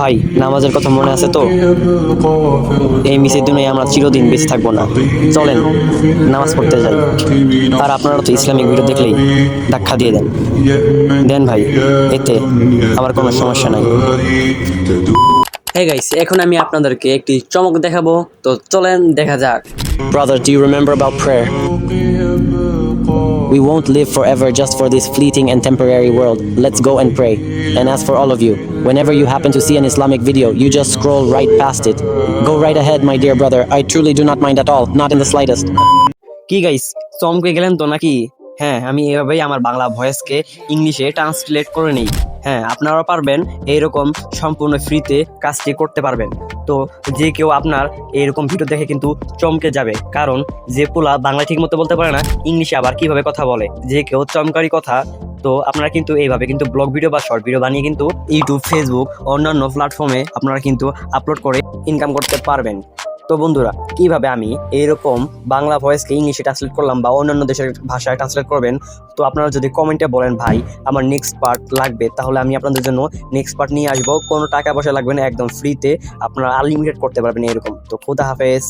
ভাই, নামাজের কথা মনে আছে তো? এই মিসের দুনিয়ায় আমরা চিরদিন বেঁচে থাকব না। চলেন, নামাজ পড়তে যাই। আর আপনারা তো ইসলামিক ভিডিও দেখলেই ধাক্কা দিয়ে দেন। দেন ভাই, এতে আমার কোনো সমস্যা নাই। হ্যাঁ গাইস এখন আমি আপনাদেরকে একটি চমক দেখাবো। তো চলেন, দেখা যাক। Brother, do you remember about prayer? We won't live forever just for this fleeting and temporary world. Let's go and pray. And as for all of you, whenever you happen to see an Islamic video, you just scroll right past it. Go right ahead, my dear brother. I truly do not mind at all, not in the slightest. কি guys চমকে গেলেন তো নাকি হ্যাঁ আমি এভাবেই আমার বাংলা ভয়েসকে ইংলিশে ট্রান্সলেট করে নিই হ্যাঁ আপনারাও পারবেন এইরকম সম্পূর্ণ ফ্রিতে কাজটি করতে পারবেন তো যে কেউ আপনার এরকম ভিডিও দেখে কিন্তু চমকে যাবে। কারণ যে পোলা বাংলা ঠিক মতো বলতে পারে না, ইংলিশে আবার কীভাবে কথা বলে? যে কেউ চমকারি কথা, তো আপনারা কিন্তু এইভাবে কিন্তু ব্লগ ভিডিও বা শর্ট ভিডিও বানিয়ে কিন্তু ইউটিউব ফেসবুক অন্যান্য প্ল্যাটফর্মে আপনারা কিন্তু আপলোড করে ইনকাম করতে পারবেন। তো বন্ধুরা, কীভাবে আমি এইরকম বাংলা ভয়েসকে ইংলিশে ট্রান্সলেট করলাম বা অন্যান্য দেশের ভাষায় ট্রান্সলেট করবেন? তো আপনারা যদি কমেন্টে বলেন, ভাই, আমার নেক্সট পার্ট লাগবে, তাহলে আমি আপনাদের জন্য নেক্সট পার্ট নিয়ে আসব। কোনো টাকা পয়সা লাগবে না, একদম ফ্রিতে আপনারা আনলিমিটেড করতে পারবেন এরকম। তো খুদা হাফেজ।